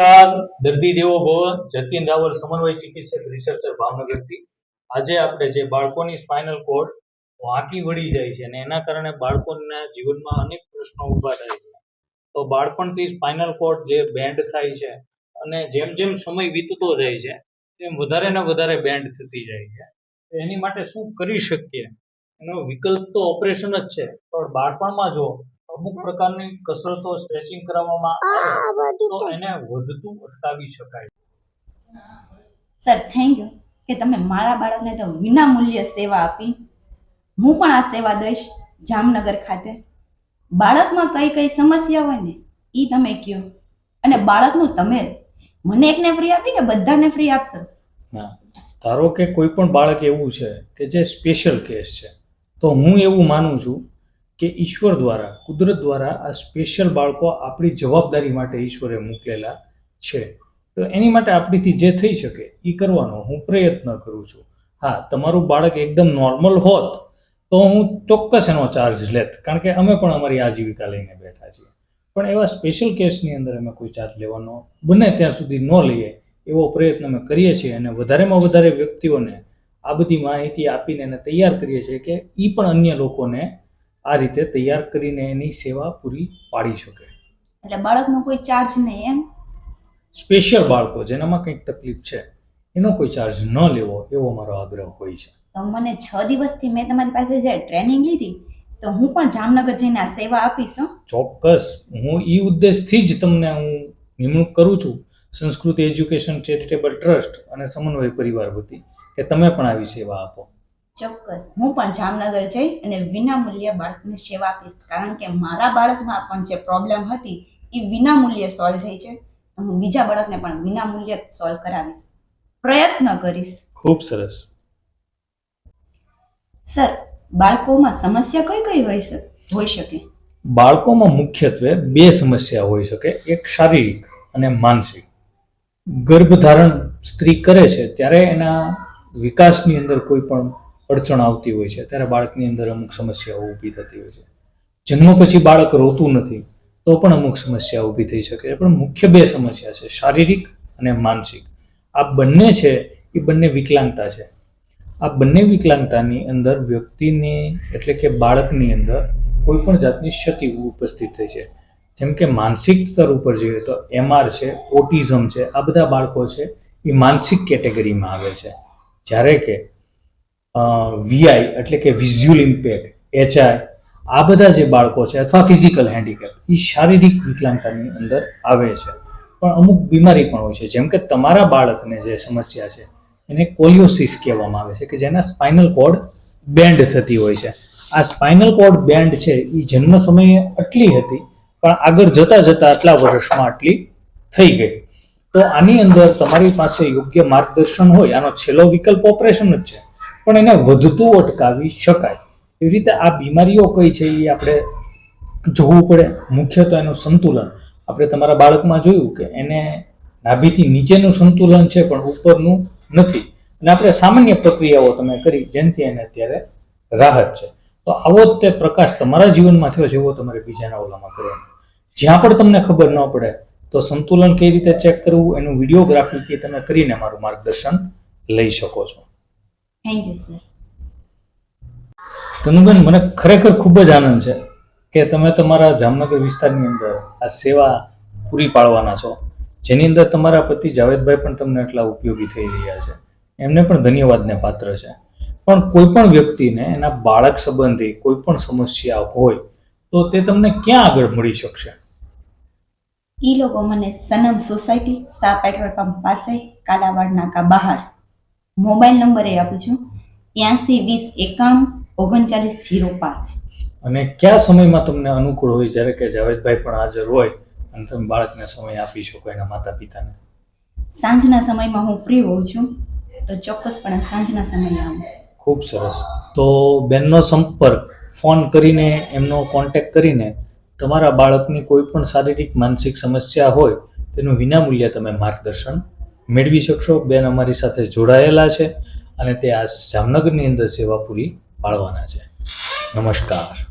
નમસ્કાર દર્દી દેવો ભવન જતીન રાવલ સમન્વય ચિકિત્સક રિસર્ચર ભાવનગરથી. આજે આપણે જે બાળકોની સ્પાઇનલ કોડ વાંકી વળી જાય છે અને એના કારણે બાળકોના જીવનમાં અનેક પ્રશ્નો ઊભા થાય છે. તો બાળપણથી સ્પાઇનલ કોડ જે બેન્ડ થાય છે અને જેમ જેમ સમય વીતતો જાય છે, તેમ વધારે ને વધારે બેન્ડ થતી જાય છે. એની માટે શું કરી શકીએ? એનો વિકલ્પ તો ઓપરેશન જ છે. પણ બાળપણમાં જો અમુક પ્રકારની કસરતો સ્ટ્રેચિંગ કરાવવામાં આવે તો એને વધતું અટકાવી શકાય. સર થેન્ક યુ કે તમે મારા બાળકને તો વિના મૂલ્ય સેવા આપી. હું પણ આ સેવા દઈશ જામનગર ખાતે. બાળકમાં કઈ કઈ સમસ્યા હોય ને એ તમે કયો. અને બાળકનું તમે મને એકને ફ્રી આપી કે બધાને ફ્રી આપશો? ના ધારો કે કોઈ પણ બાળક એવું છે કે જે સ્પેશિયલ કેસ છે તો હું એવું માનું છું કે ઈશ્વર દ્વારા, કુદરત દ્વારા આ સ્પેશિયલ બાળકો આપણી જવાબદારી માટે ઈશ્વરે મોકલેલા છે. તો એની માટે આપણીથી જે થઈ શકે એ કરવાનો હું પ્રયત્ન કરું છું. હા, તમારું બાળક એકદમ નોર્મલ હોત તો હું ચોક્કસ એનો ચાર્જ લેત, કારણ કે અમે પણ અમારી આજીવિકા લઈને બેઠા છીએ. પણ એવા સ્પેશિયલ કેસની અંદર અમે કોઈ ચાર્જ લેવાનો બને ત્યાં સુધી ન લઈએ, એવો પ્રયત્ન અમે કરીએ છીએ અને વધારેમાં વધારે વ્યક્તિઓને આ બધી માહિતી આપીને એને તૈયાર કરીએ છીએ કે એ પણ અન્ય લોકોને આ રીતે તૈયાર કરીને એની સેવા પૂરી પાડી શકે. એટલે બાળકનો કોઈ ચાર્જ નહીં એમ? સ્પેશિયલ બાળકો જેનામાં કંઈક તકલીફ છે એનો કોઈ ચાર્જ ન લેવો એવો મારો આગ્રહ હોય છે. તો મને છ દિવસથી મેં તમારી પાસે જે ટ્રેનિંગ લીધી તો હું પણ જામનગર જઈને આ સેવા આપીશ ચોક્કસ. હું એ ઉદ્દેશથી જ તમને હું નિમણૂક કરું છું. સંસ્કૃતિ એજ્યુકેશન ચેરિટેબલ ટ્રસ્ટ અને સમન્વય પરિવાર વતી કે તમે પણ આવી સેવા આપો. ચોક્કસ. હું પણ જામનગર જઈ અને વિનામૂલ્યે બાળકને સેવા આપીશ. કારણ કે મારા બાળકમાં પણ જે પ્રોબ્લેમ હતી એ વિનામૂલ્યે સોલ્વ થઈ છે. હું બીજા બાળકને પણ વિનામૂલ્યે સોલ્વ કરાવીશ. પ્રયત્ન કરીશ. ખૂબ સરસ. સર બાળકોમાં સમસ્યા કઈ કઈ હોય હોઈ શકે? બાળકોમાં મુખ્યત્વે બે સમસ્યા હોઈ શકે. એક શારીરિક અને માનસિક. ગર્ભધારણ સ્ત્રી કરે છે ત્યારે એના વિકાસની અંદર કોઈ પણ અડચણ આવતી હોય છે. ત્યારે બાળકની અંદર અમુક સમસ્યાઓ ઊભી થતી હોય છે. જન્મ પછી બાળક રોતું નથી, તો પણ અમુક સમસ્યા ઊભી થઈ શકે છે. પણ મુખ્ય બે સમસ્યા છે, શારીરિક અને માનસિક. આ બંને છે, એ બંને વિકલાંગતા છે. આ બંને વિકલાંગતાની અંદર વ્યક્તિની એટલે કે બાળકની અંદર કોઈ પણ જાતની ક્ષતિ ઉપસ્થિત થઈ છે. જેમ કે માનસિક સ્તર ઉપર જોઈએ તો એમઆર છે, ઓટિઝમ છે, આ બધા બાળકો છે, એ માનસિક કેટેગરીમાં આવે છે. જ્યારે કે વીઆઈ એટલે કે વિઝ્યુઅલ ઇમ્પેક્ટ એચઆઈ આ બધા જે બાળકો છે અથવા ફિઝિકલ હેન્ડીકેપ એ શારીરિક વિકલાંગતાની અંદર આવે છે. પણ અમુક બીમારી પણ હોય છે. જેમ કે તમારા બાળકને જે સમસ્યા છે, એને કોલિયોસિસ કહેવામાં આવે છે, કે જેના સ્પાઇનલ કોડ બેન્ડ થતી હોય છે. આ સ્પાઇનલ કોડ બેન્ડ છે એ જન્મ સમયે આટલી હતી, પણ આગળ જતા જતા આટલા વર્ષમાં આટલી થઈ ગઈ. તો આની અંદર તમારી પાસે યોગ્ય માર્ગદર્શન હોય, આનો છેલ્લો વિકલ્પ ઓપરેશન જ છે. પણ એને વધતું અટકાવી શકાય. એવી રીતે આ બીમારીઓ કઈ છે એ આપણે જોવું પડે. મુખ્ય તો એનું સંતુલન. આપણે તમારા બાળકમાં જોયું કે એને નાભીથી નીચેનું સંતુલન છે પણ ઉપરનું નથી. અને આપણે સામાન્ય પ્રક્રિયાઓ તમે કરી જેનાથી એને અત્યારે રાહત છે. તો આવો જ તે પ્રકાશ તમારા જીવનમાં થયો એવો તમારે બીજાના ઓલામાં કરવાનો. જ્યાં પણ તમને ખબર ન પડે, તો સંતુલન કઈ રીતે ચેક કરવું? એનું વિડીયોગ્રાફી કે તમે કરીને મારું માર્ગદર્શન લઈ શકો છો. થેન્ક યુ સર તનુબેન મને ખરેખર ખૂબ જ આનંદ છે કે તમે તમારા જામનગર વિસ્તારની અંદર આ સેવા પૂરી પાડવાના છો. જેની અંદર તમારા પતિ જાવેદભાઈ પણ તમને એટલા ઉપયોગી થઈ રહ્યા છે. એમને પણ ધન્યવાદને પાત્ર છે. પણ કોઈ પણ વ્યક્તિને એના બાળક સંબંધી કોઈ પણ સમસ્યા હોય તો તે તમને ક્યાં આગળ મળી શકશે? એ લોકો મને સનમ સોસાયટી સા પેટ્રોલ પંપ પાસે કાલાવાડ નાકા બહાર. મોબાઈલ નંબર એ આપું છું. ત્યાંસી વીસ એકાણું ઓગણચાલીસ જીરો પાંચ. અને કયા સમયમાં તમને અનુકૂળ હોય? જ્યારે કે જાવેદભાઈ પણ હાજર હોય અને તમે બાળકને સમય આપી શકો એના માતા પિતાને સાંજના સમયમાં હું ફ્રી હોઉં છું તો ચોક્કસપણે સાંજના સમયે આવું. ખૂબ સરસ. તો બેનનો સંપર્ક ફોન કરીને એમનો કોન્ટેક્ટ કરીને તમારા બાળકની કોઈ પણ શારીરિક માનસિક સમસ્યા હોય તેનું વિનામૂલ્ય તમે માર્ગદર્શન મેળવી શકશો. બેન અમારી સાથે જોડાયેલા છે અને તે આ જામનગરની અંદર સેવા પૂરી પાડવાના છે. નમસ્કાર.